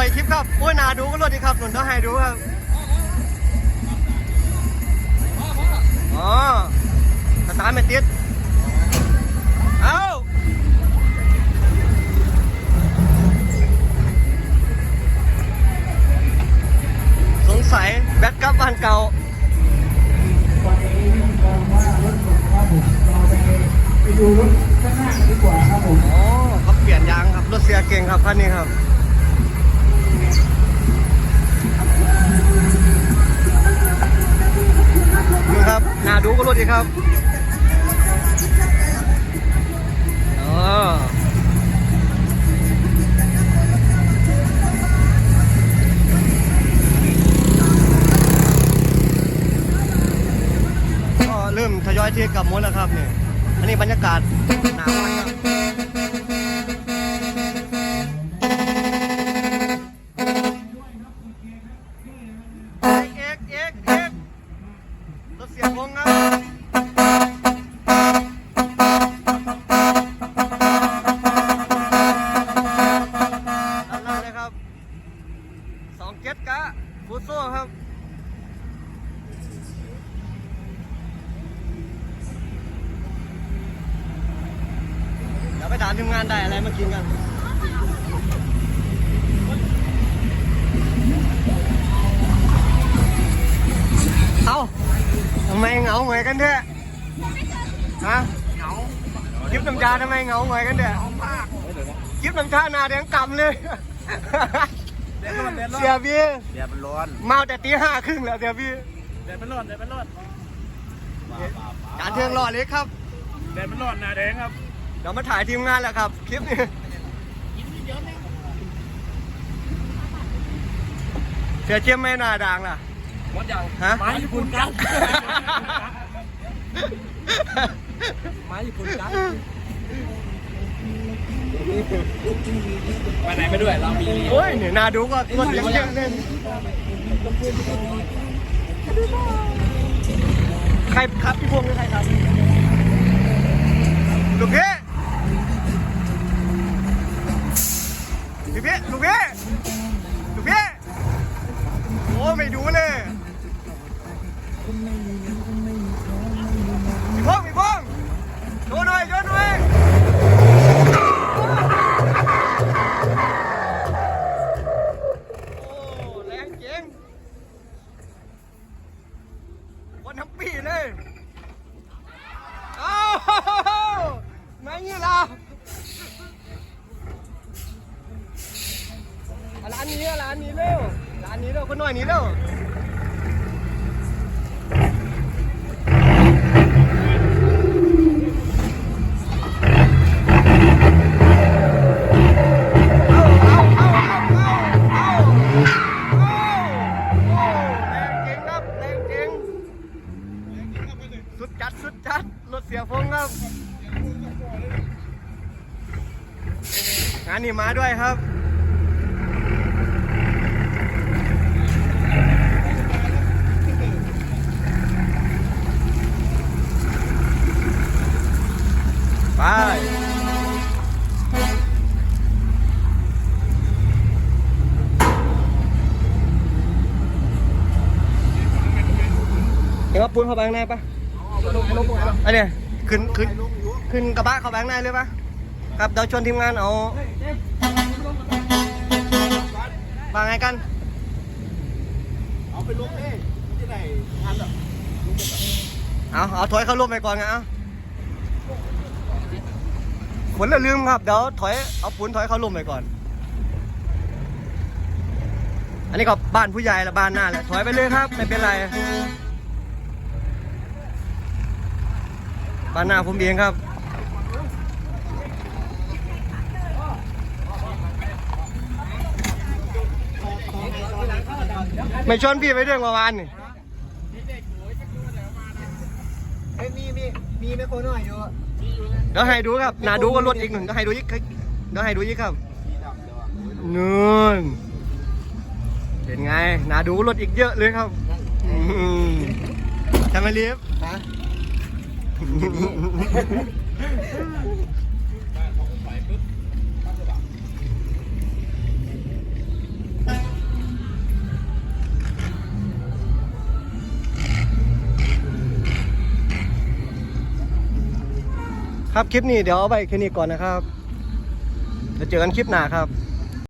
่อยคลิปครับโอ้ยนาดูก็รถดีครับหนุนต้องให้ดูครับอ๋อสตาร์ทไม่ติดเอ้าสงสัยแบตกลับบ้านเก่าไปดูรถข้างหน้าดีกว่าครับผมอ๋อเขาเปลี่ยนยางครับรถเสียเก่งครับคันนี้ครับ นี่ครับนาดูก็รถดีครับอ๋อก็เริ่มทยอยเที่กลับมดแล้วครับเนี่ยอันนี้บรรยากาศหนาวมาก โซ่ครับเดี๋ยวไปถามทีมงานได้อะไรมากินกันเอาทำไมเหงาเหงอยกันเถอะฮะเหงาคลิปน้ำชาทำไมเหงาเหงอยกันเถอะคลิปน้ำชาหนาแดงกำเลย เดี๋ยวมันร้อนเสียพี่เดี๋ยวมันร้อนเมาแต่ตีห้าครึ่งแล้วเสียพี่เดี๋ยวมันร้อนเดี๋ยวมันร้อนการเทืองรอดเลยครับเดี๋ยวมันร้อนหนาแดงครับเดี๋ยวมาถ่ายทีมงานแล้วครับคลิปนี้เสียเจียมไม่น่าดังล่ะหมดยังฮะไม้ญี่ปุ่นกันไม้ญี่ปุ่นกัน ไปไหนไปด้วย เรามีโอ้ยเนี่ยนาดูก็รถเยอะๆเล่นใครครับพี่พวงหรือใครครับลูกพี่ลูกพี่ลูกพี่ลูก นี้ล่ะร้านนี้อะร้านนี้เร็วร้านนี้เร็วคนหน่อยนี้เร็ว งานนี้มาด้วยครับไปเดี๋ยวว่าปูนเข้าไปข้างในปะอันเนี้ยขึ้นขึ้นขึ้นกระบะเข้าไปข้างในเลยปะ ครับเดี๋ยวชวนทีมงานเอาว่าไงกัน เอาไปลงเองที่ไหนงานแบบเอาเอาถอยเข้าร่วมไปก่อนไงเอาฝนละลืมครับเดี๋ยวถอยเอาปูนถอยเข้าร่วมไปก่อน อันนี้ก็บ้านผู้ใหญ่ละบ้านหน้าแหละถอยไปเลยครับไม่เป็นไรบ้านหน้าผมเองครับ ไม่ชวนพี่ไปด้วยเมื่อวานนี่มีมีมีแม่โคน้อยอยู่เดี๋ยวให้ดูครับนาดูก็ลดอีกหนึ่งเดี๋ยวให้ดูอีกเดี๋ยวให้ดูอีกครับนู่นเป็นไงนาดูก็ลดอีกเยอะเลยครับอืมใช่ไหมลิฟฮะ ครับคลิปนี้เดี๋ยวเอาไปแค่นี้ก่อนนะครับ จะเจอกันคลิปหน้าครับ